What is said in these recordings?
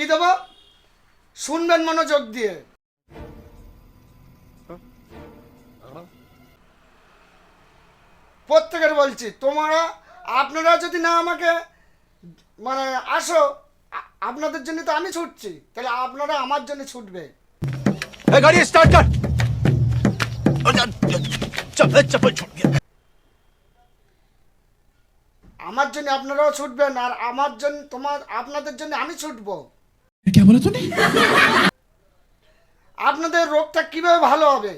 কি দেব? শুনবেন মনোযোগ দিয়ে। প্রত্যেকের বলছি তোমরা আপনারা যদি না আমাকে মানে আসো আপনাদের জন্য তো আমি ছুটছি তাহলে আপনারা আমার জন্য ছুটবে। গাড়ি স্টার্ট কর। আমার জন্য আপনারাও ছুটবেন আর আমার জন্য তোমার আপনাদের জন্য আমি ছুটবো। क्या बोला तूने আপনাদের রোগটা কিভাবে ভালো হবে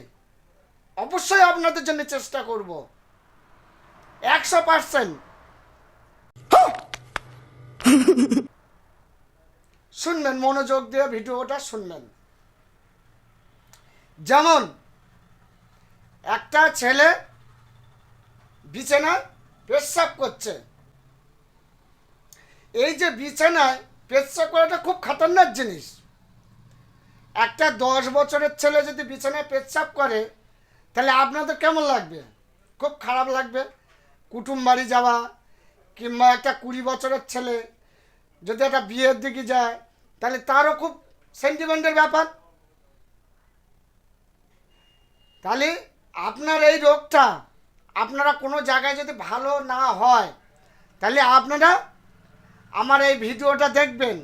অবশ্যই আপনাদের জন্য চেষ্টা করব একশো পার্সেন্ট শুনবেন মনোযোগ দিয়ে ভিডিওটা শুনবেন যেমন একটা ছেলে বিছানায় পেশাব করছে এই যে বিছানায় পেশাব করাটা খুব খতরনাক জিনিস। একটা দশ বছরের ছেলে যদি বিছানায় পেচ্ছাপ করে, তাহলে আপনাদের কেমন লাগবে? খুব খারাপ লাগবে। কুটুম বাড়ি যাওয়া কিংবা একটা কুড়ি বছরের ছেলে যদি একটা বিয়ের দিকে যায়, তাহলে তারও খুব সেন্টিমেন্টের ব্যাপার। তাহলে আপনার এই রোগটা আপনারা কোনো জায়গায় যদি ভালো না হয়, তাহলে আপনারা আমার এই ভিডিওটা দেখবেন।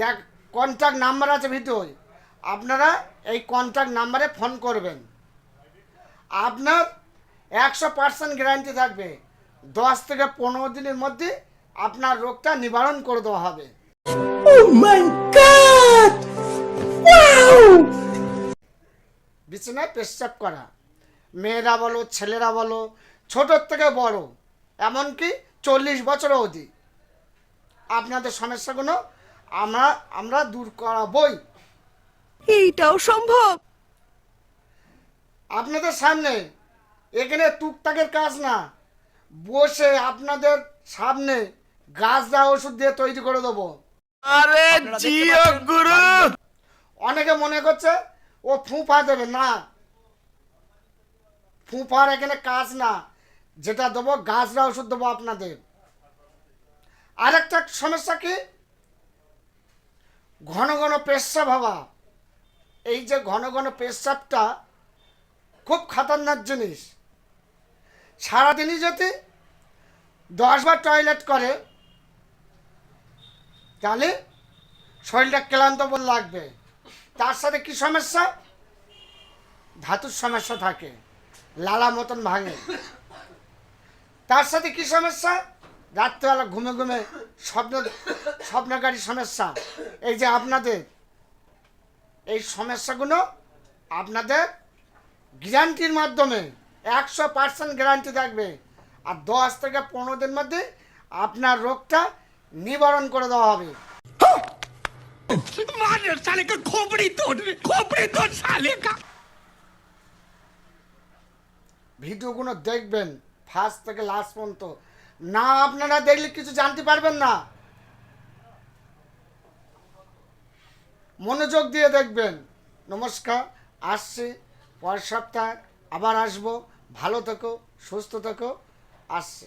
দেখ কন্ট্যাক্ট নাম্বার আছে ভিডিওয় আপনারা এই কন্ট্যাক্ট নাম্বারে ফোন করবেন। আপনার একশো পার্সেন্ট গ্যারান্টি থাকবে। দশ থেকে পনেরো দিনের মধ্যে আপনার রোগটা নিবারণ করে দেওয়া হবে। বিছানায় পেশাব করা। মেয়েরা বলো ছেলেরা বলো ছোটোর থেকে বড় এমনকি চল্লিশ বছর অবধি। আপনাদের সমস্যাগুলো আমরা আমরা দূর করাবই। এইটাও সম্ভব? আপনাদের সামনে এখানে টুকটাকের কাজ না। বসে আপনাদের সামনে গাছ দেওয়া ওষুধ দিয়ে তৈরি করে দেবো। অনেকে মনে করছে ও ফুঁপা দেবে। না। ফুঁপার এখানে কাজ না। যেটা দেবো গাছরা ওষুধ দেবো আপনাদের। আরেকটা সমস্যা কি? ঘন ঘন পেশাব হওয়া। এই যে ঘন ঘন পেশাবটা খুব খাতারনাক জিনিস। সারাদিনই যদি দশবার টয়লেট করে, তাহলে শরীরটা ক্লান্ত বল লাগবে। তার সাথে কি সমস্যা? ধাতুর সমস্যা থাকে, লালা মতন ভাঙে। তার সাথে কি সমস্যা? রাত্রেবেলা ঘুমে ঘুমে স্বপ্ন স্বপ্নকারী সমস্যা। এই যে আপনাদের এই সমস্যাগুলো আপনাদের গ্যারান্টির মাধ্যমে একশো পার্সেন্ট গ্যারান্টি থাকবে। আর দশ থেকে পনেরো দিন মধ্যে আপনার রোগটা নিবারণ করে দেওয়া হবে। ভিডিওগুলো দেখবেন ফার্স্ট থেকে লাস্ট পর্যন্ত। না, আপনারা দেখলে কিছু জানতে পারবেন না। মনোযোগ দিয়ে দেখবেন। নমস্কার, আসছি। পরের সপ্তাহে আবার আসব। ভালো থেকো, সুস্থ থেকো। আসছে।